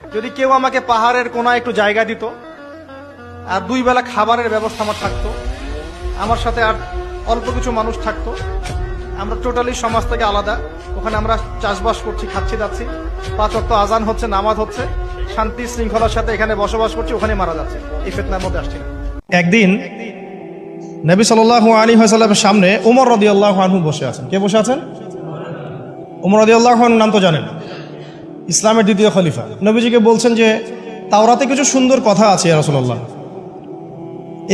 যদি কেউ আমাকে পাহাড়ের কোনায় একটু জায়গা দিত আর দুই বেলা খাবারের ব্যবস্থা আমার থাকতো, আমার সাথে আর অল্প কিছু মানুষ থাকতো, আমরা টোটালি সমাজ থেকে আলাদা। ওখানে আমরা চাষবাস করছি, খাচ্ছি যাচ্ছি পাঁচ অক্ট আজান হচ্ছে, নামাজ হচ্ছে, শান্তি শৃঙ্খলার সাথে এখানে বসবাস করছি, ওখানে মারা যাচ্ছে। এই ফেতনার মধ্যে আসছি। একদিন নবী সাল আলী হাসাল্লামের সামনে উমর রদি আল্লাহ বসে আছেন। কে বসে আছেন? উমর রদি আল্লাহ নাম তো জানেন ইসলামের দ্বিতীয় খলিফা। নবীজিকে বলছেন যে, তাওরাতে কিছু সুন্দর কথা আছে রসল্লাহ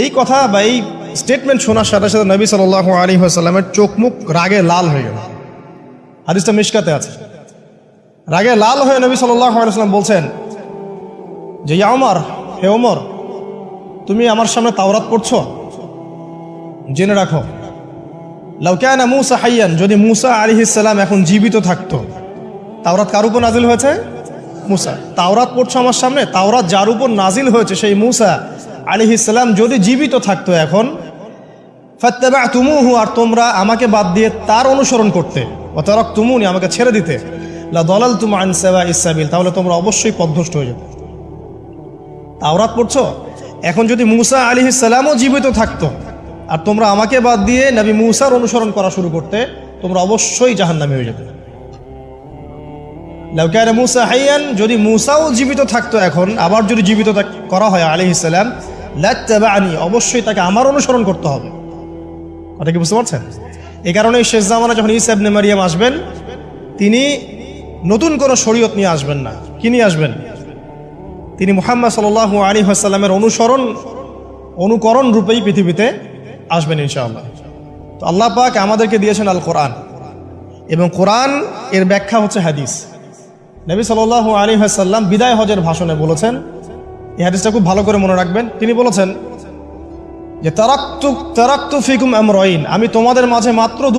এই কথা বা এই স্টেটমেন্ট শোনার সাথে সাথে নবী সাল আলী সাল্লামের চোখ মুখ রাগে লাল হয়ে গেল। হাদিসটা মিশকাতে আছে। রাগে লাল হয়ে নবী সাল্লাম বলছেন, যে, ইয়া ওমর হে ওমর তুমি আমার সামনে তাওরাত পড়ছো? জেনে রাখো। লাউকানা মুসা হাইয়ান, যদি মুসা আলিহিসাল্লাম এখন জীবিত থাকতো তাওরাত কার উপর নাজিল হয়েছে? মুসা। তাওরাত পড়ছো আমার সামনে? তাওরাত যার উপর নাজিল হয়েছে সেই মুসা আলিহিসাল্লাম যদি জীবিত থাকতো এখন তুমুহু আর তোমরা আমাকে বাদ দিয়ে তার অনুসরণ করতে। ও তুমুনি আমাকে ছেড়ে দিতে। দলাল তুমা ইসাবিল তাহলে তোমরা অবশ্যই পদভ্রষ্ট হয়ে যাবে। তাওরাত পড়ছো? এখন যদি মুসা আলী সালামও জীবিত থাকতো, আর তোমরা আমাকে বাদ দিয়ে নবী মুসার অনুসরণ করা শুরু করতে, তোমরা অবশ্যই জাহান্নামে হয়ে যেতে লাউকায়না মুসা হাইয়ান, যদি মুসাও জীবিত থাকতো এখন, আবার যদি জীবিত করা হয় আলী ইসলাম লানি অবশ্যই তাকে আমার অনুসরণ করতে হবে। কথা কি বুঝতে পারছেন? এই কারণে শেষ জামানা যখন ইসাবনে মারিয়াম আসবেন, তিনি নতুন কোনো শরীয়ত নিয়ে আসবেন না। কি নিয়ে আসবেন? তিনি মুহাম্মদ সাল আলী হাসাল্লামের অনুসরণ, অনুকরণ রূপেই পৃথিবীতে আসবেন ইনশাআল্লাহ। তো আল্লাহ পাক আমাদেরকে দিয়েছেন আল কোরআন এবং কোরআন এর ব্যাখ্যা হচ্ছে হাদিস। নবী সাল আলী হাসাল্লাম বিদায় হজের ভাষণে বলেছেন, এই হাদিসটা খুব ভালো করে মনে রাখবেন। তিনি বলেছেন যে, তারাক্তু তারাক্তু ফিকুম আমরইন। আমি তোমাদের মাঝে মাত্র